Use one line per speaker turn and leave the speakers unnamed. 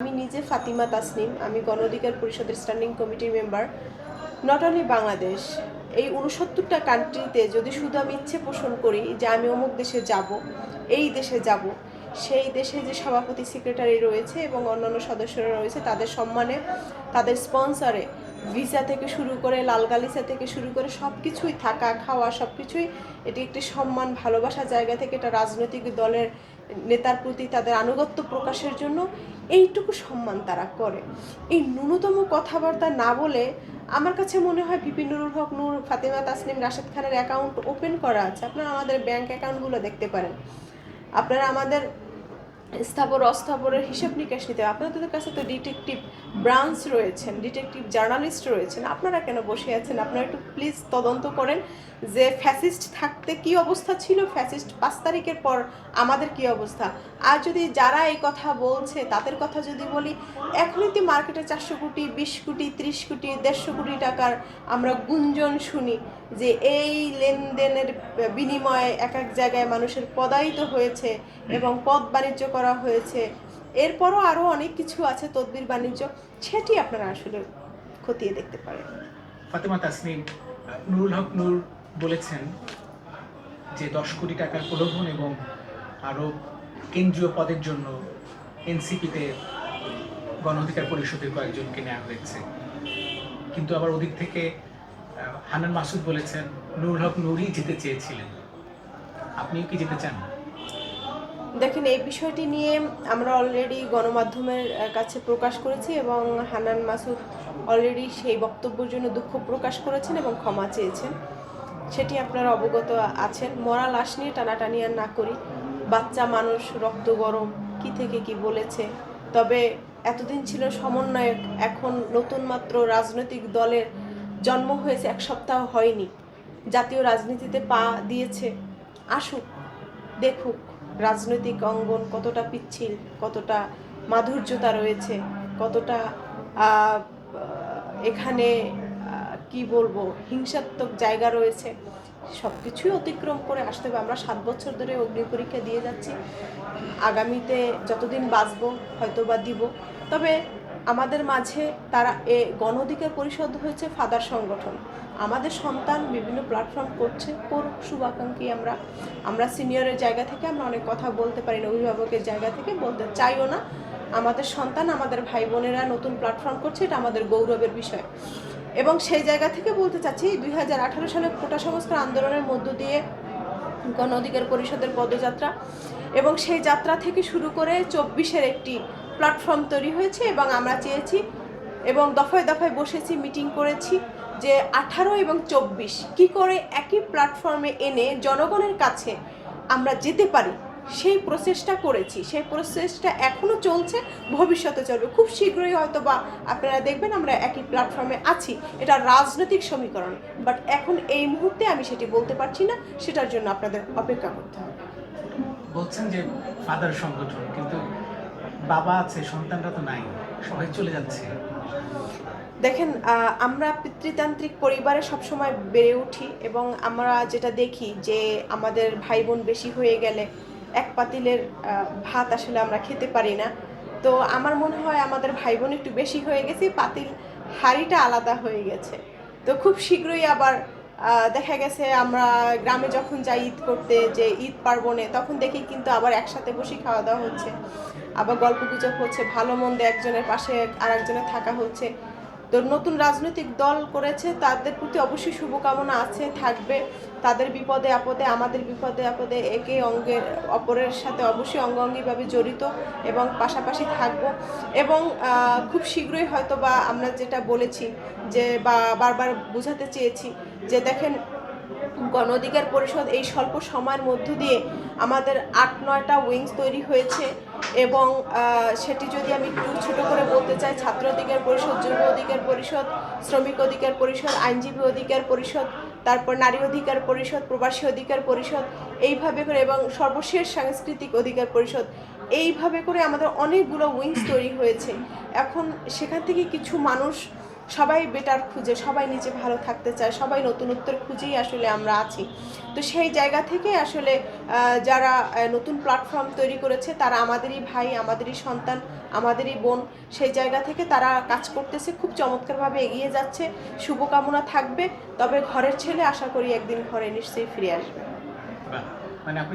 আমি নিজে ফাতিমা তাসনিম, আমি গণ অধিকার পরিষদের স্ট্যান্ডিং কমিটির মেম্বার। নট অনলি বাংলাদেশ, এই উনসত্তরটা কান্ট্রিতে যদি শুধু আমি ইচ্ছে পোষণ করি যে আমি অমুক দেশে যাব, এই দেশে যাব, সেই দেশে যে সভাপতি সেক্রেটারি রয়েছে এবং অন্যান্য সদস্যরা রয়েছে, তাদের সম্মানে, তাদের স্পন্সরে ভিসা থেকে শুরু করে, লাল গালিসা থেকে শুরু করে সব কিছুই থাকা, খাওয়া সব কিছুই এটি একটি সম্মান ভালোবাসার জায়গা থেকে এটা রাজনৈতিক দলের নেতার প্রতি তাদের আনুগত্য প্রকাশের জন্য এইটুকু সম্মান তারা করে। এই ন্যূনতম কথাবার্তা না বলে আমার কাছে মনে হয় বিপিন নুরুল হক, নুর, ফাতেমা তাসলিম রাশেদ খানের অ্যাকাউন্ট ওপেন করা আছে। আপনারা আমাদের ব্যাংক অ্যাকাউন্টগুলো দেখতে পারেন। আপনারা আমাদের স্থাবর, অস্থাবরের হিসাব নিকাশ নিতে হবে। আপনাদের কাছে তো ডিটেকটিভ ব্রাঞ্চ রয়েছেন ডিটেকটিভ জার্নালিস্ট রয়েছেন। আপনারা কেন বসে আছেন? আপনারা একটু প্লিজ তদন্ত করেন যে ফ্যাসিস্ট থাকতে কি অবস্থা ছিল? ফ্যাসিস্ট পাঁচ তারিখের পর আমাদের কি অবস্থা? আর যদি যারা এই কথা বলছে, তাদের কথা যদি বলি এখনই তো মার্কেটে চারশো কোটি, বিশ কোটি, ত্রিশ কোটি, দেড়শো কোটি টাকার আমরা গুঞ্জন শুনি। যে এই লেনদেনের বিনিময়ে এক এক জায়গায় মানুষের পদায়িত হয়েছে এবং পদ বাণিজ্য করা হয়েছে। এরপরও আরও অনেক কিছু আছে তদবির বাণিজ্য, সেটি আপনারা আসলে খতিয়ে দেখতে পারেন।
ফাতেমা তাসনিম, নুরুল হক নূর বলেছেন যে দশ কোটি টাকার প্রলোভন এবং আরও কেন্দ্রীয় পদের জন্য এনসিপিতে গণ অধিকার পরিষদের কয়েকজনকে নেওয়া হয়েছে। কিন্তু আবার ওদিক থেকে আহ, হান্নান মাসুদ বলেছেন নুরুল হক নুরই যেতে চেয়েছিলেন। আপনিও কি যেতে চান?
দেখেন এই বিষয়টি নিয়ে আমরা অলরেডি গণমাধ্যমের কাছে প্রকাশ করেছি এবং হানান মাসুদ অলরেডি সেই বক্তব্যের জন্য দুঃখ প্রকাশ করেছেন এবং ক্ষমা চেয়েছেন। সেটি আপনারা অবগত আছেন। মরা লাশ নিয়ে টানাটানি আর না করি। বাচ্চা মানুষ রক্ত গরম কি থেকে কি বলেছে? তবে এতদিন ছিল সমন্বয়ক এখন নতুন মাত্র রাজনৈতিক দলের জন্ম হয়েছে, এক সপ্তাহ হয়নি। জাতীয় রাজনীতিতে পা দিয়েছে। আসুক, দেখুক, রাজনৈতিক অঙ্গন কতটা পিচ্ছিল, কতটা মাধুর্যতা রয়েছে, কতটা এখানে কি বলব, হিংসাত্মক জায়গা রয়েছে। সব কিছুই অতিক্রম করে আসতে হবে। আমরা সাত বছর ধরে অগ্নি পরীক্ষা দিয়ে যাচ্ছি। আগামীতে যতদিন বাঁচবো হয়তো বা দিব। তবে আমাদের মাঝে তারা এ গণ অধিকার পরিষদ হয়েছে, ফাদার সংগঠন। আমাদের সন্তান বিভিন্ন প্ল্যাটফর্ম করছে, করুক, শুভাকাঙ্ক্ষী আমরা। আমরা সিনিয়রের জায়গা থেকে আমরা অনেক কথা বলতে পারি না অভিভাবকের জায়গা থেকে বলতে চাইও না। আমাদের সন্তান, আমাদের ভাই বোনেরা নতুন প্ল্যাটফর্ম করছে, এটা আমাদের গৌরবের বিষয়। এবং সেই জায়গা থেকে বলতে চাচ্ছি, দুই হাজার আঠারো সালে কোটা সংস্কার আন্দোলনের মধ্য দিয়ে গণ অধিকার পরিষদের পদযাত্রা এবং সেই যাত্রা থেকে শুরু করে চব্বিশের একটি প্ল্যাটফর্ম তৈরি হয়েছে এবং আমরা চেয়েছি এবং দফায় দফায় বসেছি, মিটিং করেছি যে আঠারো এবং চব্বিশ কি করে একই প্ল্যাটফর্মে এনে জনগণের কাছে আমরা যেতে পারি, সেই প্রসেসটা করেছি। সেই প্রসেসটা এখনও চলছে, ভবিষ্যতে চলবে। খুব শীঘ্রই হয়তো বা আপনারা দেখবেন আমরা একই প্ল্যাটফর্মে আছি। এটা রাজনৈতিক সমীকরণ, বাট এখন এই মুহূর্তে আমি সেটি বলতে পারছি না, সেটার জন্য আপনাদের অপেক্ষা করতে হবে।
বলছেন যে ফাদার সংগঠন, কিন্তু বাবা আছে, সন্তানরা তো নাই, সবাই চলে যাচ্ছে।
দেখেন আমরা পিতৃতান্ত্রিক পরিবারে সবসময় বেড়ে উঠি এবং আমরা যেটা দেখি যে আমাদের ভাই বোন বেশি হয়ে গেলে এক পাতিলের ভাত আসলে আমরা খেতে পারি না। তো আমার মনে হয় আমাদের ভাই বোন একটু বেশি হয়ে গেছে, পাতিল হাড়িটা আলাদা হয়ে গেছে। তো খুব শীঘ্রই আবার দেখা গেছে আমরা গ্রামে যখন যাই ঈদ করতে, যে ঈদ পার্বণে, তখন দেখি কিন্তু আবার একসাথে বসে খাওয়া দাওয়া হচ্ছে। আবার গল্প গুজব হচ্ছে, ভালো মন্দ একজনের পাশে আর একজনের থাকা হচ্ছে। তো নতুন রাজনৈতিক দল করেছে, তাদের প্রতি অবশ্যই শুভকামনা আছে, থাকবে। তাদের বিপদে আপদে, আমাদের বিপদে আপদে একে অঙ্গের অপরের সাথে অবশ্যই অঙ্গাঙ্গিভাবে জড়িত এবং পাশাপাশি থাকব। এবং খুব শীঘ্রই হয়তো বা আমরা যেটা বলেছি, যে বা, বারবার বোঝাতে চেয়েছি, যে দেখেন গণ অধিকার পরিষদ এই স্বল্প সময়ের মধ্য দিয়ে আমাদের আট, নয়টা উইংস তৈরি হয়েছে এবং সেটি যদি আমি একটু ছোট করে বলতে চাই, ছাত্র অধিকার পরিষদ, যুব অধিকার পরিষদ, শ্রমিক অধিকার পরিষদ, আইনজীবী অধিকার পরিষদ, তারপর নারী অধিকার পরিষদ, প্রবাসী অধিকার পরিষদ, এইভাবে করে এবং সর্বশেষ সাংস্কৃতিক অধিকার পরিষদ, এইভাবে করে আমাদের অনেকগুলো উইংস তৈরি হয়েছে। এখন সেখান থেকে কিছু মানুষ সবাই বেটার খুঁজে, সবাই নিজে ভালো থাকতে চায়, সবাই নতুনত্বের খুঁজেই আসলে আমরা আছি। তো সেই জায়গা থেকে আসলে যারা নতুন প্ল্যাটফর্ম তৈরি করেছে, তারা আমাদেরই ভাই, আমাদেরই সন্তান, আমাদেরই বোন, সেই জায়গা থেকে তারা কাজ করতেছে, খুব চমৎকারভাবে এগিয়ে যাচ্ছে। শুভকামনা থাকবে, তবে ঘরের ছেলে আশা করি একদিন ঘরে নিশ্চয়ই ফিরে আসবে।
মানে আপনি